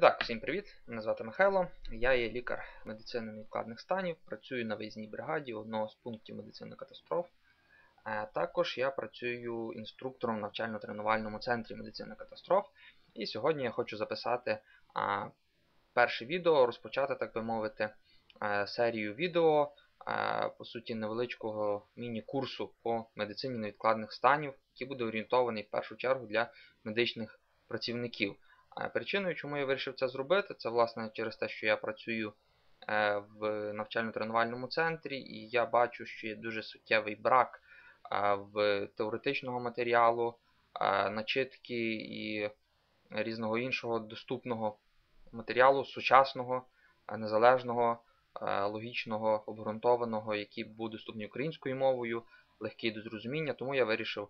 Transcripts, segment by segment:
Так, всім привіт! Мене звати Михайло. Я є лікар медицини невідкладних станів, працюю на виїзній бригаді одного з пунктів медицини катастроф. Також я працюю інструктором в навчально-тренувальному центрі медицини катастроф. І сьогодні я хочу записати перше відео, розпочати, так би мовити, серію відео, по суті, невеличкого міні-курсу по медицині невідкладних станів, який буде орієнтований в першу чергу для медичних працівників. Причиною, чому я вирішив це зробити, це власне через те, що я працюю е, в навчально-тренувальному центрі, і я бачу, що є дуже суттєвий брак в теоретичного матеріалу, начитки і різного іншого доступного матеріалу, сучасного, незалежного, логічного, обґрунтованого, який був доступний українською мовою, легкий до зрозуміння, тому я вирішив.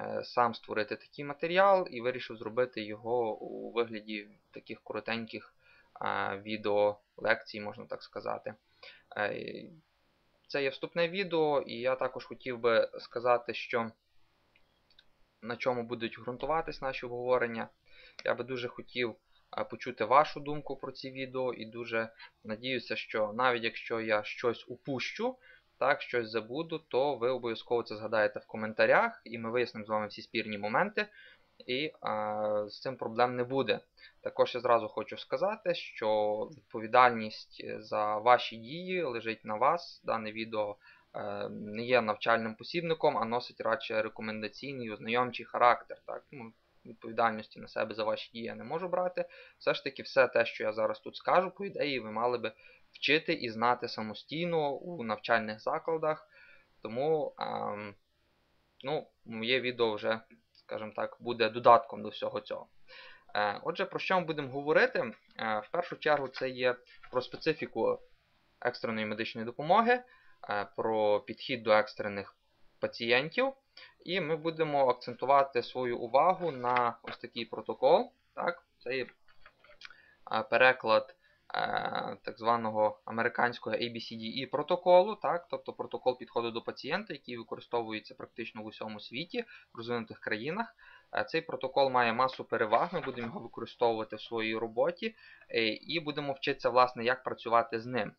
Е, сам створити такий матеріал і вирішив зробити його у вигляді таких коротеньких відео лекцій, можна так сказати. Е, це є вступне відео, і я також хотів би сказати, що на чому будуть ґрунтуватись наші обговорення. Я би дуже хотів почути вашу думку про ці відео, і дуже надіюся, що навіть якщо я щось упущу, так, щось забуду, то ви обов'язково це згадаєте в коментарях, і ми вияснимо з вами всі спірні моменти, і а, з цим проблем не буде. Також я зразу хочу сказати, що відповідальність за ваші дії лежить на вас. Дане відео е, не є навчальним посібником, а носить радше рекомендаційний ознайомчий характер. Так? Ну, Відповідальності на себе за ваші дії я не можу брати. Все ж таки, все те, що я зараз тут скажу, по ідеї, ви мали би вчити і знати самостійно у навчальних закладах. Тому ем, ну, моє відео вже, скажімо так, буде додатком до всього цього. Е, Отже, про що ми будемо говорити? Е, В першу чергу це є про специфіку екстреної медичної допомоги, е, про підхід до екстрених пацієнтів. І ми будемо акцентувати свою увагу на ось такий протокол. Так? Це є е, переклад так званого американського ABCDE протоколу, так, тобто протокол підходу до пацієнта, який використовується практично в усьому світі, в розвинутих країнах. Е, цей протокол має масу переваг, ми будемо його використовувати в своїй роботі е, і будемо вчитися, власне, як працювати з ним.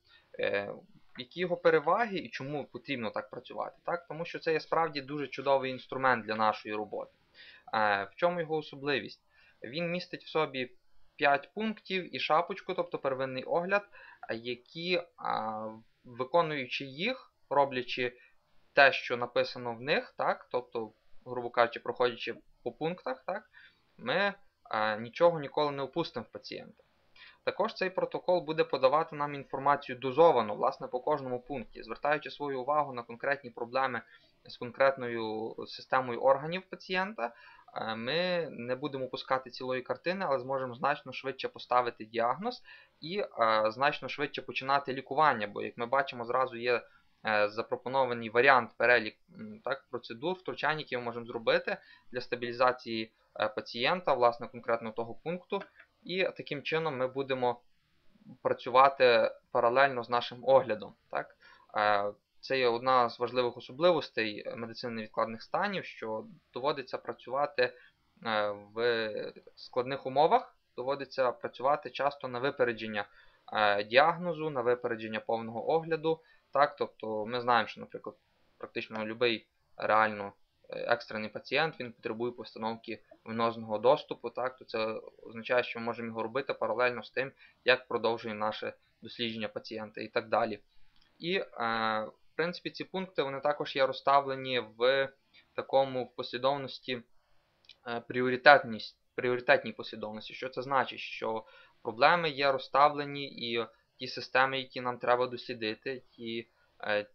Які його переваги і чому потрібно так працювати? Так? Тому що це є справді дуже чудовий інструмент для нашої роботи. В чому його особливість? Він містить в собі 5 пунктів і шапочку, тобто первинний огляд, які, виконуючи їх, роблячи те, що написано в них, так, тобто, грубо кажучи, проходячи по пунктах, так, ми нічого ніколи не опустимо в пацієнта. Також цей протокол буде подавати нам інформацію дозовану, власне, по кожному пункті, звертаючи свою увагу на конкретні проблеми з конкретною системою органів пацієнта, ми не будемо пускати цілої картини, але зможемо значно швидше поставити діагноз і е, значно швидше починати лікування, бо, як ми бачимо, зразу є е, запропонований варіант перелік так, процедур, втручань, які ми можемо зробити для стабілізації пацієнта, власне, конкретно того пункту. І таким чином ми будемо працювати паралельно з нашим оглядом. Так? Це є одна з важливих особливостей медицини невідкладних станів, що доводиться працювати е, в складних умовах, доводиться працювати часто на випередження е, діагнозу, на випередження повного огляду. Так, Тобто ми знаємо, що, наприклад, практично будь-який реально е, екстрений пацієнт він потребує постановки венозного доступу, так, то це означає, що ми можемо його робити паралельно з тим, як продовжує наше дослідження пацієнта і так далі. І в принципі, ці пункти вони також є розставлені в такому в послідовності е, пріоритетність, пріоритетній послідовності. Що це значить? Що проблеми є розставлені і ті системи, які нам треба дослідити, ті е,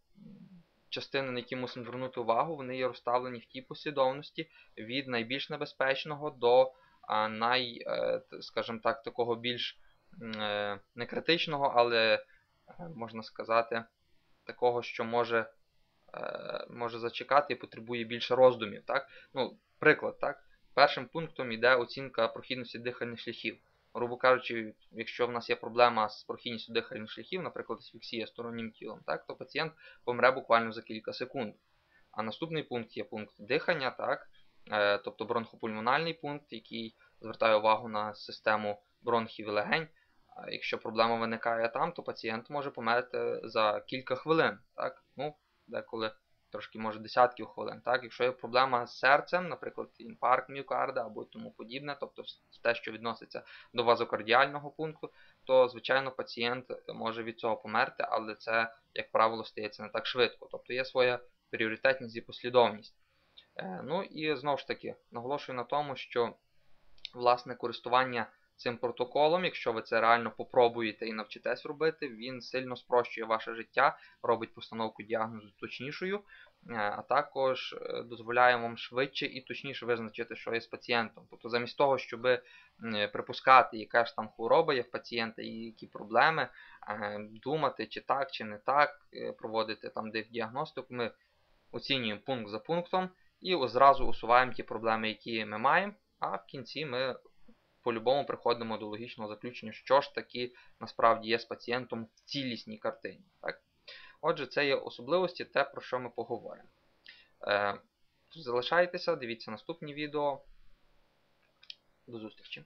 частини, на які мусимо звернути увагу, вони є розставлені в тій послідовності від найбільш небезпечного до е, най, скажімо так, такого більш не критичного, але можна сказати такого, що може е, може зачекати і потребує більше роздумів. Так? Ну, Приклад, так? першим пунктом йде оцінка прохідності дихальних шляхів. Грубо кажучи, якщо в нас є проблема з прохідністю дихальних шляхів, наприклад, асфіксія стороннім тілом, так, то пацієнт помре буквально за кілька секунд. А наступний пункт є пункт дихання, так, е, тобто бронхопульмональний пункт, який звертаю увагу на систему бронхів і легень. Якщо проблема виникає там, то пацієнт може померти за кілька хвилин. Так? Ну, деколи трошки може десятків хвилин. Так? Якщо є проблема з серцем, наприклад, інфаркт міокарда або тому подібне, тобто те, що відноситься до вазокардіального пункту, то, звичайно, пацієнт може від цього померти, але це, як правило, стається не так швидко. Тобто є своя пріоритетність і послідовність. Е, Ну і знову ж таки, наголошую на тому, що власне користування цим протоколом, якщо ви це реально попробуєте і навчитесь робити, він сильно спрощує ваше життя, робить постановку діагнозу точнішою, е, а також е, дозволяє вам швидше і точніше визначити, що є з пацієнтом. Тобто, замість того, щоб е, припускати, яка ж там хвороба є в пацієнта і які проблеми, думати, чи так, чи не так, проводити там діагностику, ми оцінюємо пункт за пунктом і зразу усуваємо ті проблеми, які ми маємо, а в кінці ми по-любому приходимо до логічного заключення, що ж таки насправді є з пацієнтом в цілісній картині. Так? Отже, це є особливості, те, про що ми поговоримо. Е, Залишайтеся, дивіться наступні відео. До зустрічі!